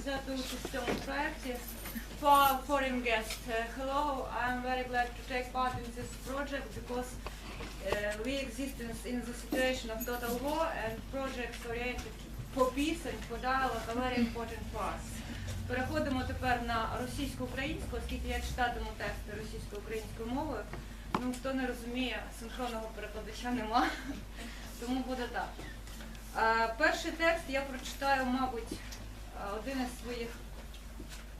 взяти участь в цьому проєкті. For foreign guest, uh, hello, I'm very glad to take part in this project because uh, we exist in the situation of total war and projects oriented for peace and for dialogue are very important for us. Переходимо тепер на російсько-українську, оскільки я читатиму тексти російсько-українською мовою. Ну, хто не розуміє, синхронного перекладача нема, тому буде так. Е, Перший текст я прочитаю, мабуть, е, один із своїх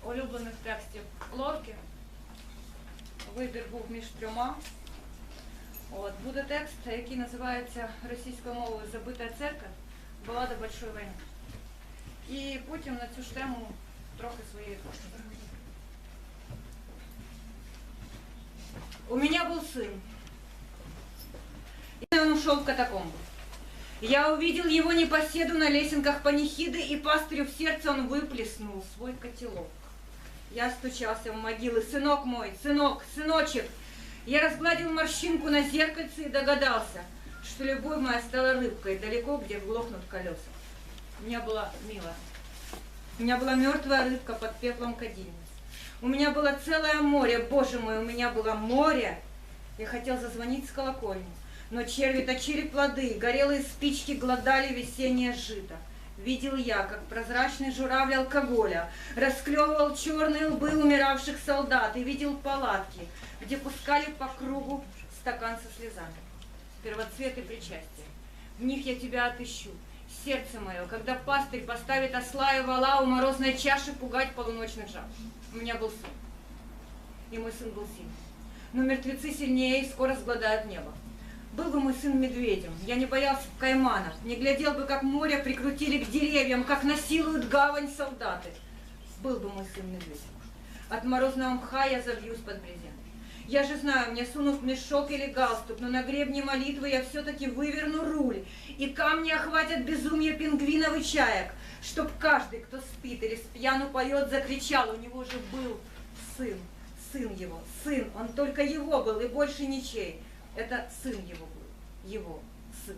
улюблених текстів Лорки. Вибір був між трьома. От, буде текст, який називається російською мовою Забита церква, балада Большої війни. І потім на цю ж тему трохи своєї творчості. У меня был сын. И он ушел в катакомбы. Я увидел его непоседу на лесенках панихиды, и пастырю в сердце он выплеснул свой котелок. Я стучался в могилы. Сынок мой, сынок, сыночек. Я разгладил морщинку на зеркальце и догадался, что любовь моя стала рыбкой далеко, где глохнут колеса. Мне было мило. У меня была мертвая рыбка под пеплом кадильниц. У меня было целое море, боже мой, у меня было море. Я хотел зазвонить с колокольни, но черви точили плоды, горелые спички глодали весеннее жито. Видел я, как прозрачный журавль алкоголя расклевывал черные лбы умиравших солдат и видел палатки, где пускали по кругу стакан со слезами. Первоцветы причастия. В них я тебя отыщу, сердце мое, когда пастырь поставит осла и вала у морозной чаши пугать полуночных жаб. У меня был сын, и мой сын был сильный. Но мертвецы сильнее и скоро сгладают небо. Был бы мой сын медведем, я не боялся кайманов, не глядел бы, как море прикрутили к деревьям, как насилуют гавань солдаты. Был бы мой сын медведем. От морозного мха я забьюсь под брезент. Я же знаю, мне сунут мешок или галстук, но на гребне молитвы я все-таки выверну руль, и камни охватят безумие пингвинов и чаек, чтоб каждый, кто спит или с пьяну поет, закричал, у него же был сын, сын его, сын, он только его был и больше ничей. Это сын его был, его сын.